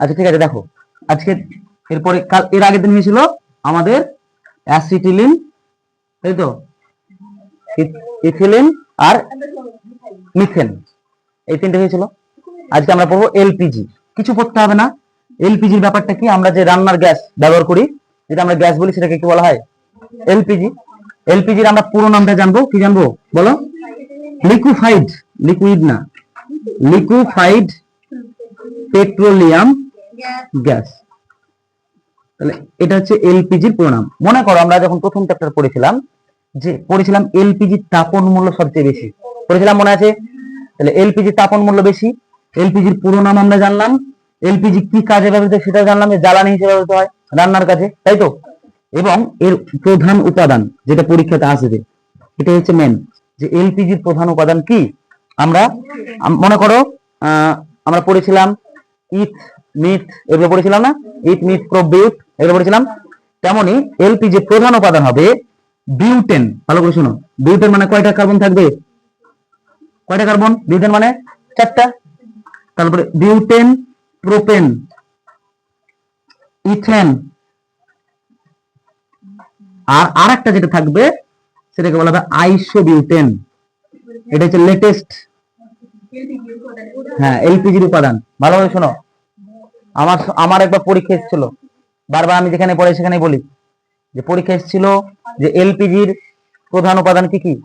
আচ্ছা ঠিক আছে, দেখো। আজকে এরপরে কাল, এর আগের দিন হয়েছিল আমাদের অ্যাসিটিলিন তাই তো? ইথিলিন আর মিথেন এই তিনটে হয়েছিল। আজকে আমরা পড়ব এলপিজি কিছু পড়তে হবে না। এলপিজির ব্যাপারটা কি? আমরা যে রান্নার গ্যাস ব্যবহার করি, যেটা আমরা গ্যাস বলি, সেটাকে কি বলা হয়? এলপিজি এলপিজির আমরা পুরো নামটা জানব। কি জানব? বলো। লিকুইফাইড লিকুইড না। Liquefied petroleum gas. তাহলে এটা হচ্ছে এলপিজির পুরো নাম মনে করো আমরা যখন প্রথম চ্যাপ্টার পড়েছিলাম যে পড়েছিলাম এলপিজির তাপন মূল্য সবচেয়ে বেশি। পড়েছিলাম মনে আছে? তাহলে এলপিজির তাপন মূল্য বেশি এলপিজির পুরো নাম আমরা জানলাম এলপিজি কি কাজে ব্যবহৃত সেটা জানলাম যে জ্বালানি হিসেবে ব্যবহৃত হয় রান্নার কাজে তাই তো? এবং এর প্রধান উপাদান যেটা পরীক্ষাতে আসবে এটা হচ্ছে মেন যে এলপিজির প্রধান উপাদান কি? আমরা মনে করো আহ, আমরা পড়েছিলাম ইথ, মিথ, এগুলো পড়েছিলাম না? ইথ, মিথ প্রোবিউট এগুলো পড়েছিলাম। তেমনি এলপিজি প্রধান উপাদান হবে, বিউটেন, ভালো করে শোনো। বিউটেন মানে কয়টা কার্বন থাকবে? কয়টা কার্বন? বিউটেন মানে চারটা। তারপরে বিউটেন, প্রোপেন, ইথেন। আর আরেকটা যেটা থাকবে, সেটাকে বলা হবে আইসোবিউটেন। এটা হচ্ছে লেটেস্ট হ্যাঁ এলপিজির উপাদান। ভালোভাবে শোনো। আমার আমার একবার পরীক্ষা এসেছিল। বারবার আমি যেখানে পড়ে সেখানে বলি। যে পরীক্ষা এসেছিল যে এলপিজির প্রধান উপাদান কি কি?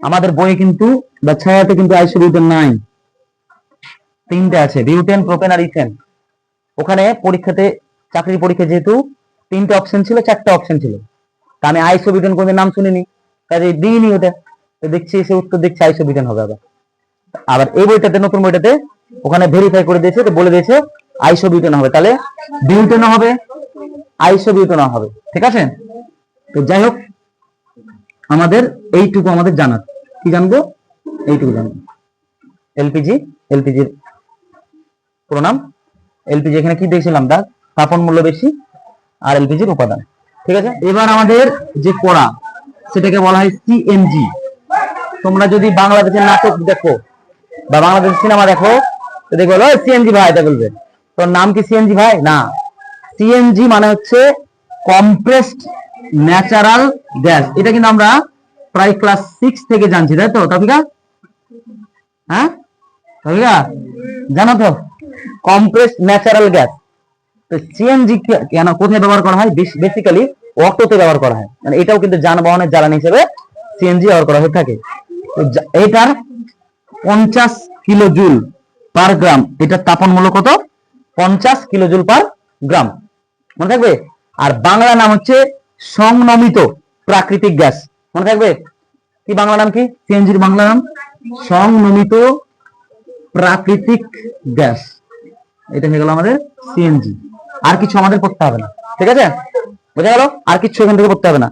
আমাদের বইয়ে কিন্তু বা ছায়াতে কিন্তু আইসোবিউটেন নাই। তিনটে আছে, বিউটেন, প্রোপেন আর ইথেন। ওখানে পরীক্ষাতে, চাকরির পরীক্ষা যেহেতু, তিনটে অপশন ছিল, চারটে অপশন ছিল। তা আমি আইসোবিউটেন কোনো নাম শুনিনি। কাজে দিইনি ওটা। তো দেখছি এসে উত্তর দেখছি আইসোবিউটেন হবে আবার। আবার এই বইটাতে, নতুন বইটাতে ওখানে ভেরিফাই করে দিয়েছে, তো বলে দিয়েছে আইসোবিউটেন হবে। তাহলে বিউটেন হবে আইসোবিউটেন হবে, ঠিক আছে? তো যাই হোক, আমাদের এইটুকু আমাদের জানার। কি জানব? এইটুকু জানব। এলপিজি, এলপিজির পুরো নাম এলপিজি এখানে কি দেখছিলাম, দাগ? তাপন মূল্য বেশি আর এলপিজির উপাদান, ঠিক আছে? এবার আমাদের যে পড়া, সেটাকে বলা হয় সিএনজি তোমরা যদি বাংলাদেশের নাটক দেখো বা বাংলাদেশের সিনেমা দেখো, তো দেখবে সিএনজি ভাই, এটা বলবে। তোর নাম কি সিএনজি ভাই? না। সিএনজি মানে হচ্ছে কম্প্রেসড ন্যাচারাল গ্যাস এটা কিন্তু আমরা প্রায় ক্লাস সিক্স থেকে জানছি, তাই তো, তফিকা? হ্যাঁ? তফিকা? জানো তো কম্প্রেসড ন্যাচারাল গ্যাস তো সিএনজি কেন, কোথায় ব্যবহার করা হয়? বেসিক্যালি অটোতে ব্যবহার করা হয়। মানে এটাও কিন্তু যানবাহনের জ্বালানি হিসেবে সিএনজি ব্যবহার করা হয়ে থাকে। তো এটার পঞ্চাশ কিলো জুল পার গ্রাম। এটার তাপন মূল্য কত? পঞ্চাশ কিলো জুল পার গ্রাম। মনে থাকবে? আর বাংলা নাম হচ্ছে সংনমিত প্রাকৃতিক গ্যাস। মনে থাকবে? কি বাংলা নাম কি? সিএনজির বাংলা নাম? সংনমিত প্রাকৃতিক গ্যাস। এটা হয়ে গেল আমাদের সিএনজি। আর কিছু আমাদের করতে হবে না। ঠিক আছে? বোঝা গেল? আর কিছু এখান থেকে করতে হবে না।